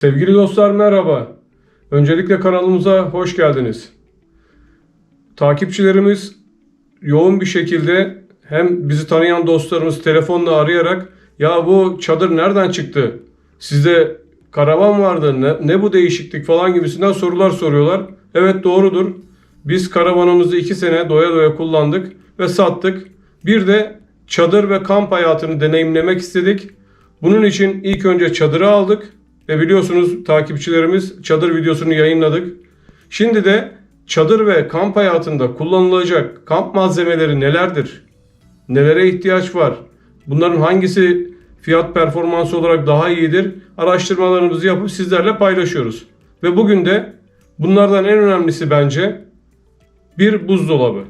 Sevgili dostlar merhaba. Öncelikle kanalımıza hoş geldiniz. Takipçilerimiz yoğun bir şekilde hem bizi tanıyan dostlarımız telefonla arayarak ya bu çadır nereden çıktı? Sizde karavan vardı ne, ne bu değişiklik falan gibisinden sorular soruyorlar. Evet doğrudur. Biz karavanımızı iki sene doya doya kullandık ve sattık. Bir de çadır ve kamp hayatını deneyimlemek istedik. Bunun için ilk önce çadırı aldık ve biliyorsunuz takipçilerimiz çadır videosunu yayınladık. Şimdi de çadır ve kamp hayatında kullanılacak kamp malzemeleri nelerdir? Nelere ihtiyaç var? Bunların hangisi fiyat performansı olarak daha iyidir? Araştırmalarımızı yapıp sizlerle paylaşıyoruz. Ve bugün de bunlardan en önemlisi bence bir buzdolabı.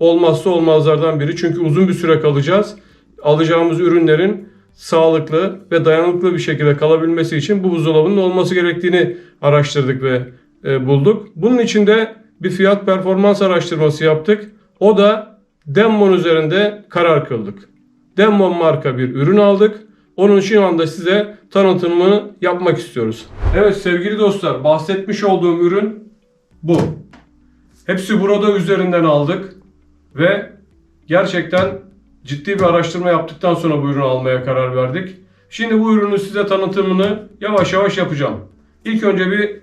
Olmazsa olmazlardan biri çünkü uzun bir süre kalacağız. Alacağımız ürünlerin sağlıklı ve dayanıklı bir şekilde kalabilmesi için bu buzdolabının olması gerektiğini araştırdık ve e, bulduk. Bunun için de bir fiyat performans araştırması yaptık. O da Demmon üzerinde karar kıldık. Demmon marka bir ürün aldık. Onun şu anda size tanıtımını yapmak istiyoruz. Evet sevgili dostlar bahsetmiş olduğum ürün bu. Hepsi burada üzerinden aldık ve gerçekten ciddi bir araştırma yaptıktan sonra bu ürünü almaya karar verdik. Şimdi bu ürünün size tanıtımını yavaş yavaş yapacağım. İlk önce bir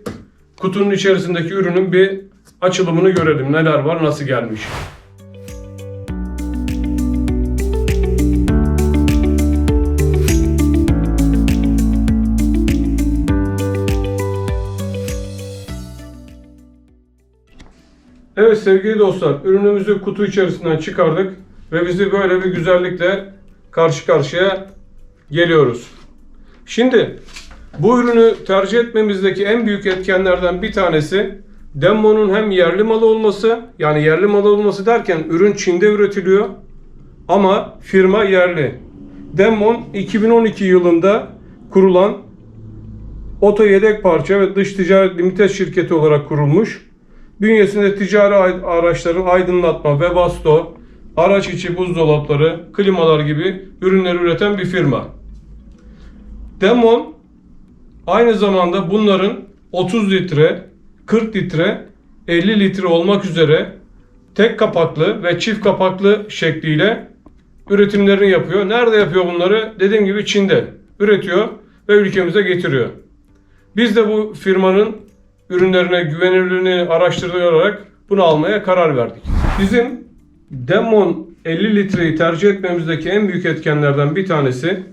kutunun içerisindeki ürünün bir açılımını görelim. Neler var, nasıl gelmiş. Evet sevgili dostlar, ürünümüzü kutu içerisinden çıkardık ve bizi böyle bir güzellikle karşı karşıya geliyoruz. Şimdi bu ürünü tercih etmemizdeki en büyük etkenlerden bir tanesi Demmo'nun hem yerli malı olması, yani yerli malı olması derken ürün Çin'de üretiliyor ama firma yerli. Demmon 2012 yılında kurulan Oto Yedek Parça ve Dış Ticaret Limited şirketi olarak kurulmuş. Bünyesinde ticari araçların aydınlatma, Webasto, araç içi buzdolapları, klimalar gibi ürünler üreten bir firma. Demon aynı zamanda bunların 30 litre, 40 litre, 50 litre olmak üzere tek kapaklı ve çift kapaklı şekliyle üretimlerini yapıyor. Nerede yapıyor bunları? Dediğim gibi Çin'de üretiyor ve ülkemize getiriyor. Biz de bu firmanın ürünlerine güvenilirliğini araştırarak bunu almaya karar verdik. Bizim Demon 50 litreyi tercih etmemizdeki en büyük etkenlerden bir tanesi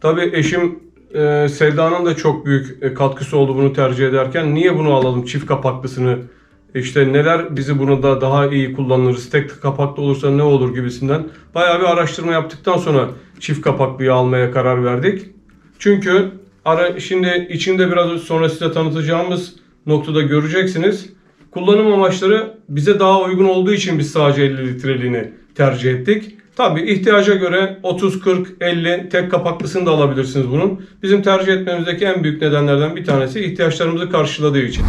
tabi eşim e, Sevda'nın da çok büyük e, katkısı oldu bunu tercih ederken. Niye bunu alalım çift kapaklısını? İşte neler bizi bunu da daha iyi kullanırız, tek kapaklı olursa ne olur gibisinden. Bayağı bir araştırma yaptıktan sonra çift kapaklıyı almaya karar verdik. Çünkü ara, şimdi içinde biraz sonra size tanıtacağımız noktada göreceksiniz. Kullanım amaçları bize daha uygun olduğu için biz sadece 50 litreliğini tercih ettik. Tabi ihtiyaca göre 30, 40, 50 tek kapaklısını da alabilirsiniz bunun. Bizim tercih etmemizdeki en büyük nedenlerden bir tanesi ihtiyaçlarımızı karşıladığı için.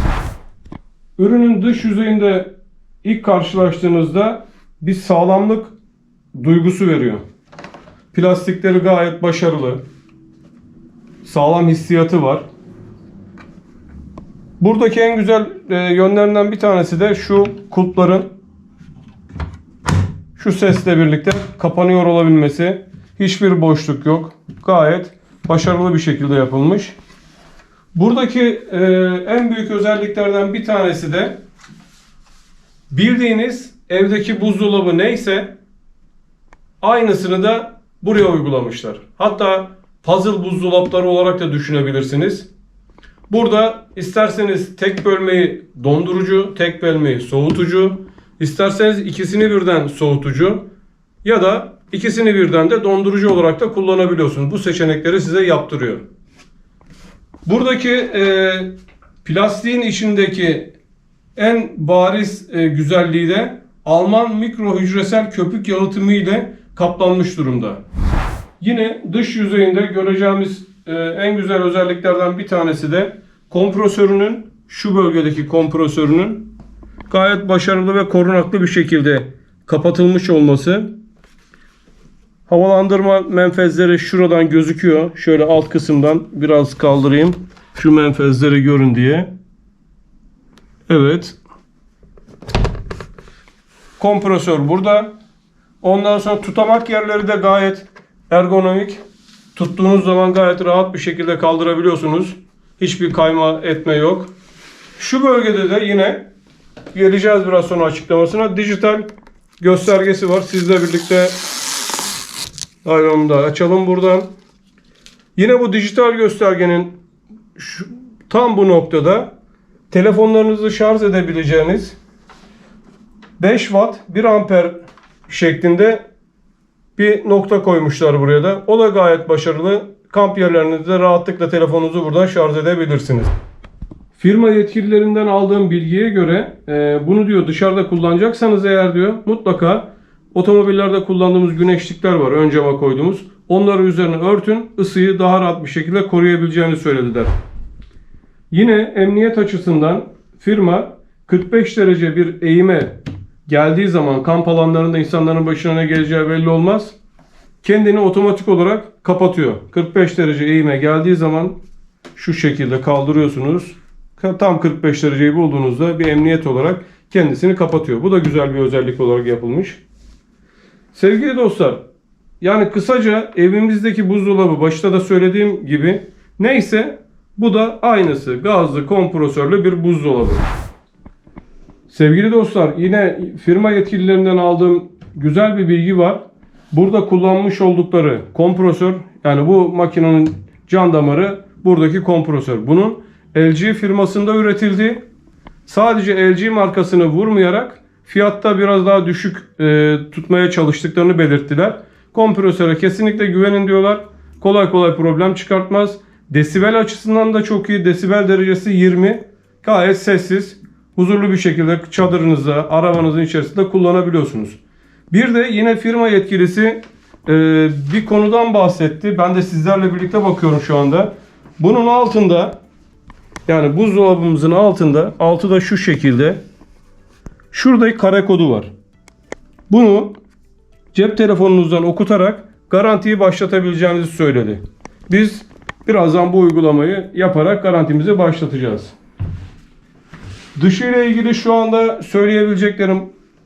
Ürünün dış yüzeyinde ilk karşılaştığınızda bir sağlamlık duygusu veriyor. Plastikleri gayet başarılı. Sağlam hissiyatı var. Buradaki en güzel e, yönlerinden bir tanesi de şu kulpların şu sesle birlikte kapanıyor olabilmesi. Hiçbir boşluk yok. Gayet başarılı bir şekilde yapılmış. Buradaki e, en büyük özelliklerden bir tanesi de bildiğiniz evdeki buzdolabı neyse aynısını da buraya uygulamışlar. Hatta puzzle buzdolapları olarak da düşünebilirsiniz. Burada isterseniz tek bölmeyi dondurucu, tek bölmeyi soğutucu, isterseniz ikisini birden soğutucu ya da ikisini birden de dondurucu olarak da kullanabiliyorsunuz. Bu seçenekleri size yaptırıyor. Buradaki e, plastiğin içindeki en bariz e, güzelliği de Alman mikro hücresel köpük yalıtımı ile kaplanmış durumda. Yine dış yüzeyinde göreceğimiz e, en güzel özelliklerden bir tanesi de kompresörünün şu bölgedeki kompresörünün gayet başarılı ve korunaklı bir şekilde kapatılmış olması. Havalandırma menfezleri şuradan gözüküyor. Şöyle alt kısımdan biraz kaldırayım. Şu menfezleri görün diye. Evet. Kompresör burada. Ondan sonra tutamak yerleri de gayet ergonomik. Tuttuğunuz zaman gayet rahat bir şekilde kaldırabiliyorsunuz. Hiçbir kayma etme yok. Şu bölgede de yine geleceğiz biraz sonra açıklamasına. Dijital göstergesi var. Sizle birlikte Hayır onu da açalım buradan. Yine bu dijital göstergenin şu, tam bu noktada telefonlarınızı şarj edebileceğiniz 5 watt 1 amper şeklinde bir nokta koymuşlar buraya da. O da gayet başarılı. Kamp yerlerinizde rahatlıkla telefonunuzu buradan şarj edebilirsiniz. Firma yetkililerinden aldığım bilgiye göre e, bunu diyor dışarıda kullanacaksanız eğer diyor mutlaka otomobillerde kullandığımız güneşlikler var ön cama koyduğumuz. Onları üzerine örtün ısıyı daha rahat bir şekilde koruyabileceğini söylediler. Yine emniyet açısından firma 45 derece bir eğime geldiği zaman kamp alanlarında insanların başına ne geleceği belli olmaz. Kendini otomatik olarak kapatıyor. 45 derece eğime geldiği zaman şu şekilde kaldırıyorsunuz. Ka- Tam 45 dereceyi bulduğunuzda bir emniyet olarak kendisini kapatıyor. Bu da güzel bir özellik olarak yapılmış. Sevgili dostlar, yani kısaca evimizdeki buzdolabı başta da söylediğim gibi neyse bu da aynısı. Gazlı kompresörlü bir buzdolabı. Sevgili dostlar yine firma yetkililerinden aldığım güzel bir bilgi var. Burada kullanmış oldukları kompresör yani bu makinenin can damarı buradaki kompresör. Bunun LG firmasında üretildiği sadece LG markasını vurmayarak fiyatta biraz daha düşük e, tutmaya çalıştıklarını belirttiler. Kompresöre kesinlikle güvenin diyorlar. Kolay kolay problem çıkartmaz. Desibel açısından da çok iyi. Desibel derecesi 20. Gayet sessiz. Huzurlu bir şekilde çadırınızda, arabanızın içerisinde kullanabiliyorsunuz. Bir de yine firma yetkilisi e, bir konudan bahsetti. Ben de sizlerle birlikte bakıyorum şu anda. Bunun altında yani buzdolabımızın altında altı da şu şekilde şurada kare kodu var. Bunu cep telefonunuzdan okutarak garantiyi başlatabileceğinizi söyledi. Biz birazdan bu uygulamayı yaparak garantimizi başlatacağız. Dışı ile ilgili şu anda söyleyebileceklerim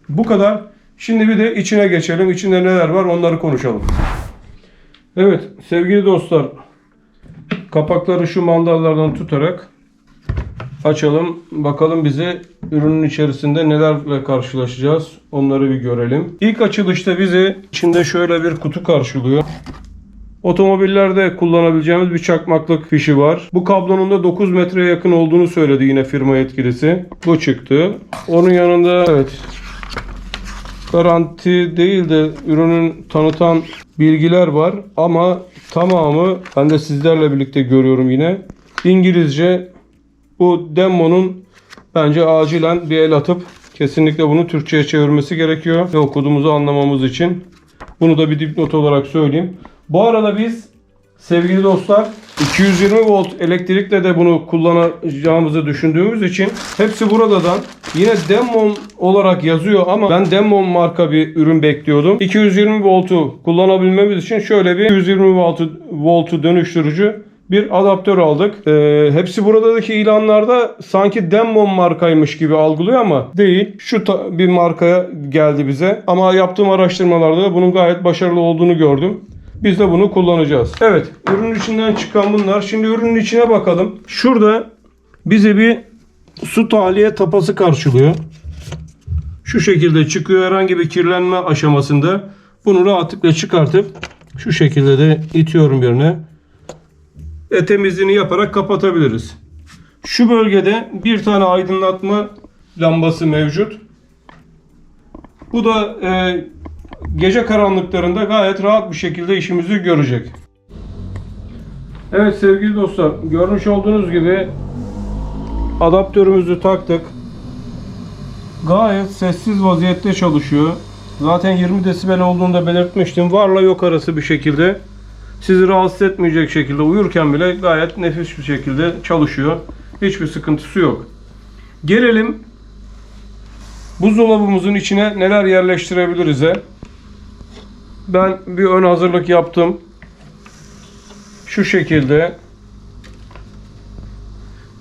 bu kadar. Şimdi bir de içine geçelim. İçinde neler var onları konuşalım. Evet sevgili dostlar kapakları şu mandallardan tutarak açalım. Bakalım bize ürünün içerisinde nelerle karşılaşacağız. Onları bir görelim. İlk açılışta bizi içinde şöyle bir kutu karşılıyor. Otomobillerde kullanabileceğimiz bir çakmaklık fişi var. Bu kablonun da 9 metreye yakın olduğunu söyledi yine firma yetkilisi. Bu çıktı. Onun yanında evet garanti değil de ürünün tanıtan bilgiler var ama tamamı ben de sizlerle birlikte görüyorum yine. İngilizce bu demonun bence acilen bir el atıp kesinlikle bunu Türkçe'ye çevirmesi gerekiyor ve okuduğumuzu anlamamız için. Bunu da bir dipnot olarak söyleyeyim. Bu arada biz sevgili dostlar 220 volt elektrikle de bunu kullanacağımızı düşündüğümüz için hepsi buradan yine Demon olarak yazıyor ama ben Demon marka bir ürün bekliyordum. 220 voltu kullanabilmemiz için şöyle bir 220 voltu, voltu dönüştürücü bir adaptör aldık. Ee, hepsi buradaki ilanlarda sanki Demon markaymış gibi algılıyor ama değil. Şu bir markaya geldi bize. Ama yaptığım araştırmalarda da bunun gayet başarılı olduğunu gördüm. Biz de bunu kullanacağız. Evet, ürünün içinden çıkan bunlar. Şimdi ürünün içine bakalım. Şurada bize bir su tahliye tapası karşılıyor. Şu şekilde çıkıyor herhangi bir kirlenme aşamasında. Bunu rahatlıkla çıkartıp şu şekilde de itiyorum yerine. Ve temizliğini yaparak kapatabiliriz. Şu bölgede bir tane aydınlatma lambası mevcut. Bu da e, gece karanlıklarında gayet rahat bir şekilde işimizi görecek. Evet sevgili dostlar görmüş olduğunuz gibi adaptörümüzü taktık. Gayet sessiz vaziyette çalışıyor. Zaten 20 desibel olduğunu da belirtmiştim. Varla yok arası bir şekilde sizi rahatsız etmeyecek şekilde uyurken bile gayet nefis bir şekilde çalışıyor. Hiçbir sıkıntısı yok. Gelelim buzdolabımızın içine neler yerleştirebiliriz'e. Ben bir ön hazırlık yaptım. Şu şekilde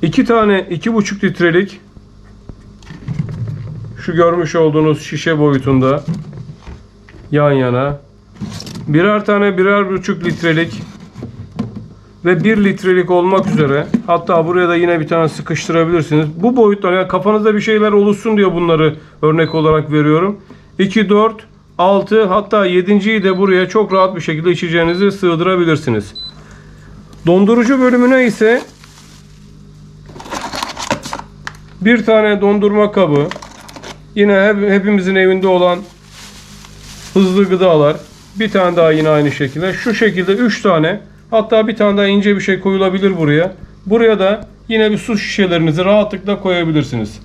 iki tane 2,5 litrelik şu görmüş olduğunuz şişe boyutunda yan yana birer tane birer buçuk litrelik ve 1 litrelik olmak üzere hatta buraya da yine bir tane sıkıştırabilirsiniz. Bu boyutlar yani kafanızda bir şeyler oluşsun diyor bunları örnek olarak veriyorum. 2, 4, 6 hatta 7.yi de buraya çok rahat bir şekilde içeceğinizi sığdırabilirsiniz. Dondurucu bölümüne ise bir tane dondurma kabı yine hep, hepimizin evinde olan hızlı gıdalar bir tane daha yine aynı şekilde. Şu şekilde 3 tane hatta bir tane daha ince bir şey koyulabilir buraya. Buraya da yine bir su şişelerinizi rahatlıkla koyabilirsiniz.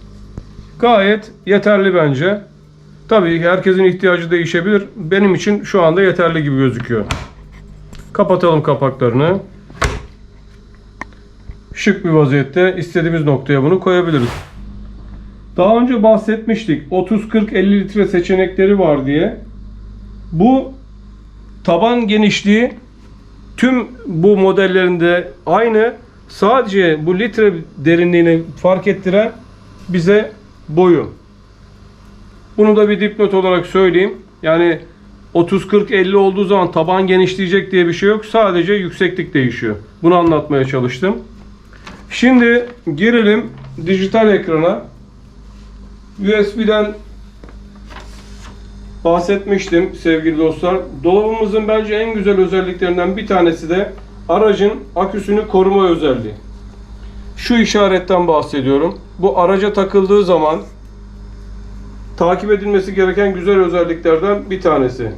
Gayet yeterli bence tabii herkesin ihtiyacı değişebilir. Benim için şu anda yeterli gibi gözüküyor. Kapatalım kapaklarını. Şık bir vaziyette istediğimiz noktaya bunu koyabiliriz. Daha önce bahsetmiştik. 30 40 50 litre seçenekleri var diye. Bu taban genişliği tüm bu modellerinde aynı. Sadece bu litre derinliğini fark ettiren bize boyu. Bunu da bir dipnot olarak söyleyeyim. Yani 30 40 50 olduğu zaman taban genişleyecek diye bir şey yok. Sadece yükseklik değişiyor. Bunu anlatmaya çalıştım. Şimdi girelim dijital ekrana. USB'den bahsetmiştim sevgili dostlar. Dolabımızın bence en güzel özelliklerinden bir tanesi de aracın aküsünü koruma özelliği. Şu işaretten bahsediyorum. Bu araca takıldığı zaman takip edilmesi gereken güzel özelliklerden bir tanesi.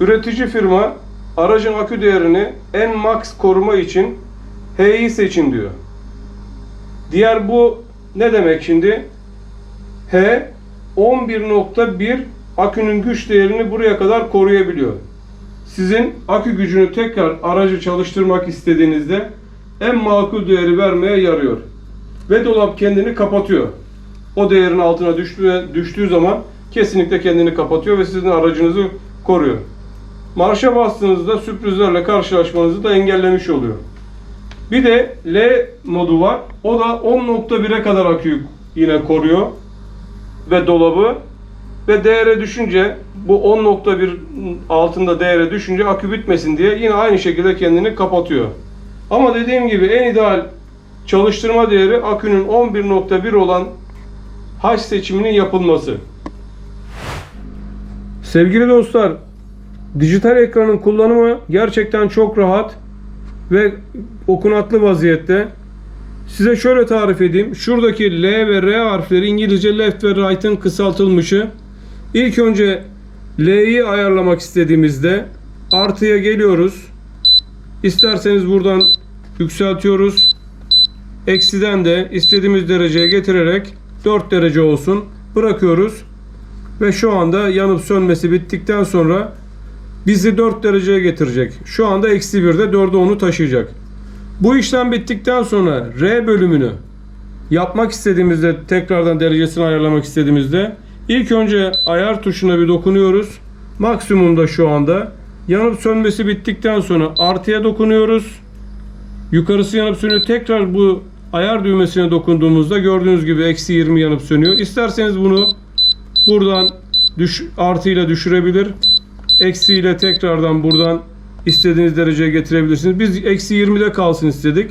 Üretici firma aracın akü değerini en max koruma için H'yi seçin diyor. Diğer bu ne demek şimdi? H 11.1 akünün güç değerini buraya kadar koruyabiliyor. Sizin akü gücünü tekrar aracı çalıştırmak istediğinizde en makul değeri vermeye yarıyor. Ve dolap kendini kapatıyor. O değerin altına düştüğü, düştüğü zaman kesinlikle kendini kapatıyor ve sizin aracınızı koruyor. Marşa bastığınızda sürprizlerle karşılaşmanızı da engellemiş oluyor. Bir de L modu var. O da 10.1'e kadar aküyü yine koruyor ve dolabı ve değere düşünce bu 10.1 altında değere düşünce akü bitmesin diye yine aynı şekilde kendini kapatıyor. Ama dediğim gibi en ideal çalıştırma değeri akünün 11.1 olan H seçiminin yapılması. Sevgili dostlar, dijital ekranın kullanımı gerçekten çok rahat ve okunaklı vaziyette. Size şöyle tarif edeyim. Şuradaki L ve R harfleri İngilizce left ve right'ın kısaltılmışı. İlk önce L'yi ayarlamak istediğimizde artıya geliyoruz. İsterseniz buradan yükseltiyoruz. Eksiden de istediğimiz dereceye getirerek 4 derece olsun. Bırakıyoruz. Ve şu anda yanıp sönmesi bittikten sonra bizi 4 dereceye getirecek. Şu anda eksi 1'de 4'e onu taşıyacak. Bu işlem bittikten sonra R bölümünü yapmak istediğimizde tekrardan derecesini ayarlamak istediğimizde ilk önce ayar tuşuna bir dokunuyoruz. Maksimumda şu anda. Yanıp sönmesi bittikten sonra artıya dokunuyoruz. Yukarısı yanıp sönüyor. Tekrar bu ayar düğmesine dokunduğumuzda gördüğünüz gibi eksi 20 yanıp sönüyor. İsterseniz bunu buradan düş, artıyla düşürebilir. Eksiyle tekrardan buradan istediğiniz dereceye getirebilirsiniz. Biz eksi 20'de kalsın istedik.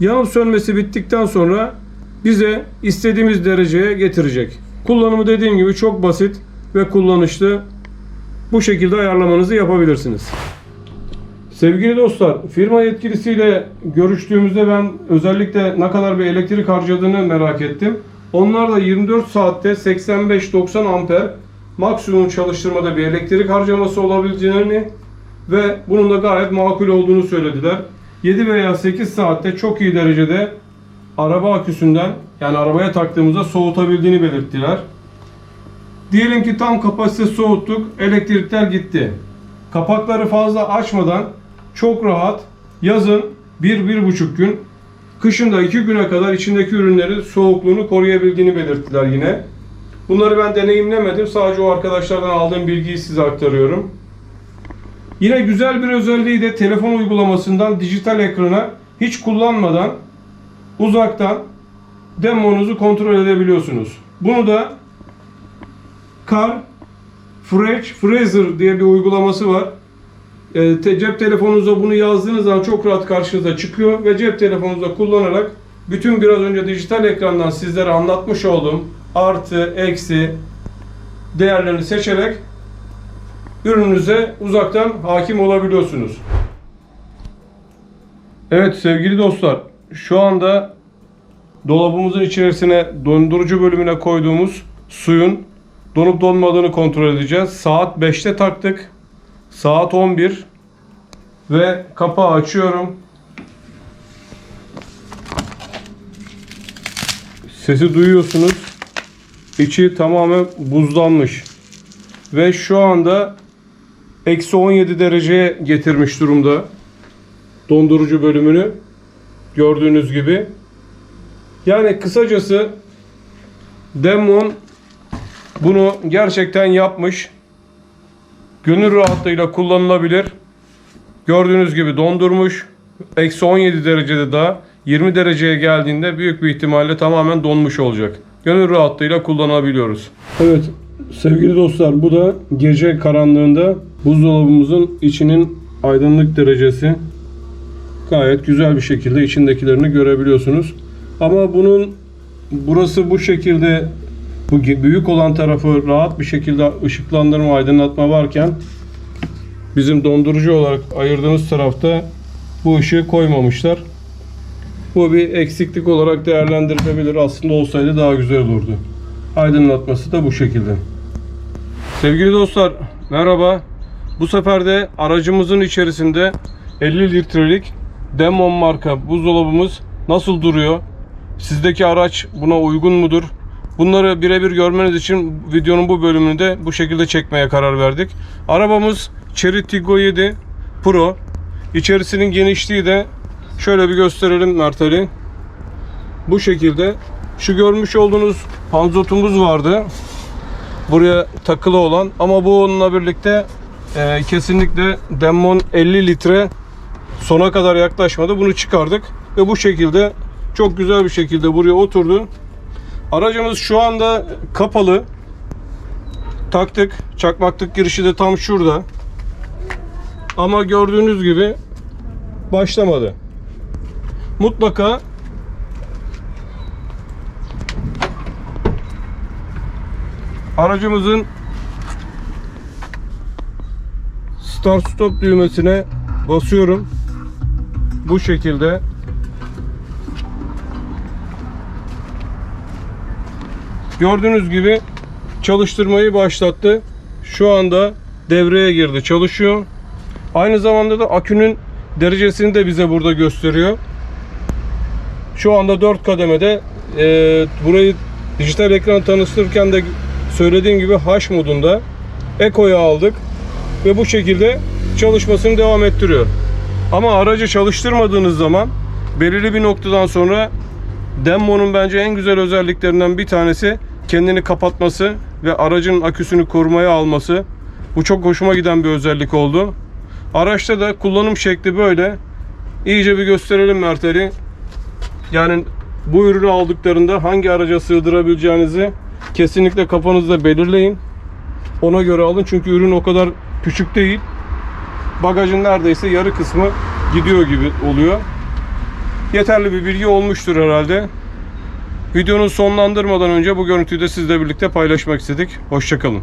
Yanıp sönmesi bittikten sonra bize istediğimiz dereceye getirecek. Kullanımı dediğim gibi çok basit ve kullanışlı. Bu şekilde ayarlamanızı yapabilirsiniz. Sevgili dostlar, firma yetkilisiyle görüştüğümüzde ben özellikle ne kadar bir elektrik harcadığını merak ettim. Onlar da 24 saatte 85-90 amper maksimum çalıştırmada bir elektrik harcaması olabileceğini ve bunun da gayet makul olduğunu söylediler. 7 veya 8 saatte çok iyi derecede araba aküsünden yani arabaya taktığımızda soğutabildiğini belirttiler. Diyelim ki tam kapasite soğuttuk, elektrikler gitti. Kapakları fazla açmadan çok rahat yazın 1-1,5 gün, kışın da 2 güne kadar içindeki ürünleri soğukluğunu koruyabildiğini belirttiler yine. Bunları ben deneyimlemedim. Sadece o arkadaşlardan aldığım bilgiyi size aktarıyorum. Yine güzel bir özelliği de telefon uygulamasından dijital ekrana hiç kullanmadan uzaktan demonuzu kontrol edebiliyorsunuz. Bunu da Car Fresh Freezer diye bir uygulaması var. E, cep telefonunuza bunu yazdığınız zaman çok rahat karşınıza çıkıyor ve cep telefonunuzda kullanarak bütün biraz önce dijital ekrandan sizlere anlatmış olduğum artı, eksi değerlerini seçerek ürününüze uzaktan hakim olabiliyorsunuz. Evet sevgili dostlar, şu anda dolabımızın içerisine dondurucu bölümüne koyduğumuz suyun donup donmadığını kontrol edeceğiz. Saat 5'te taktık. Saat 11 ve kapağı açıyorum. Sesi duyuyorsunuz. İçi tamamen buzlanmış. Ve şu anda eksi 17 dereceye getirmiş durumda dondurucu bölümünü. Gördüğünüz gibi. Yani kısacası Demon bunu gerçekten yapmış. Gönül rahatlığıyla kullanılabilir. Gördüğünüz gibi dondurmuş. Eksi 17 derecede daha 20 dereceye geldiğinde büyük bir ihtimalle tamamen donmuş olacak. Gönül rahatlığıyla kullanabiliyoruz. Evet sevgili dostlar bu da gece karanlığında buzdolabımızın içinin aydınlık derecesi. Gayet güzel bir şekilde içindekilerini görebiliyorsunuz. Ama bunun burası bu şekilde bu büyük olan tarafı rahat bir şekilde ışıklandırma, aydınlatma varken bizim dondurucu olarak ayırdığımız tarafta bu ışığı koymamışlar. Bu bir eksiklik olarak değerlendirilebilir. Aslında olsaydı daha güzel olurdu. Aydınlatması da bu şekilde. Sevgili dostlar, merhaba. Bu sefer de aracımızın içerisinde 50 litrelik Demon marka buzdolabımız nasıl duruyor? Sizdeki araç buna uygun mudur? Bunları birebir görmeniz için videonun bu bölümünü de bu şekilde çekmeye karar verdik. Arabamız Chery Tiggo 7 Pro. İçerisinin genişliği de şöyle bir gösterelim Mert Ali. Bu şekilde. Şu görmüş olduğunuz panzotumuz vardı. Buraya takılı olan ama bu onunla birlikte e, kesinlikle Demon 50 litre sona kadar yaklaşmadı. Bunu çıkardık ve bu şekilde çok güzel bir şekilde buraya oturdu. Aracımız şu anda kapalı. Taktık. Çakmaklık girişi de tam şurada. Ama gördüğünüz gibi başlamadı. Mutlaka aracımızın start stop düğmesine basıyorum. Bu şekilde Gördüğünüz gibi çalıştırmayı başlattı. Şu anda devreye girdi. Çalışıyor. Aynı zamanda da akünün derecesini de bize burada gösteriyor. Şu anda 4 kademede e, burayı dijital ekran tanıştırırken de söylediğim gibi H modunda Eko'ya aldık ve bu şekilde çalışmasını devam ettiriyor. Ama aracı çalıştırmadığınız zaman belirli bir noktadan sonra Demmo'nun bence en güzel özelliklerinden bir tanesi kendini kapatması ve aracın aküsünü korumaya alması. Bu çok hoşuma giden bir özellik oldu. Araçta da kullanım şekli böyle. İyice bir gösterelim Mert. Yani bu ürünü aldıklarında hangi araca sığdırabileceğinizi kesinlikle kafanızda belirleyin. Ona göre alın çünkü ürün o kadar küçük değil. Bagajın neredeyse yarı kısmı gidiyor gibi oluyor. Yeterli bir bilgi olmuştur herhalde. Videonun sonlandırmadan önce bu görüntüyü de sizle birlikte paylaşmak istedik. Hoşçakalın.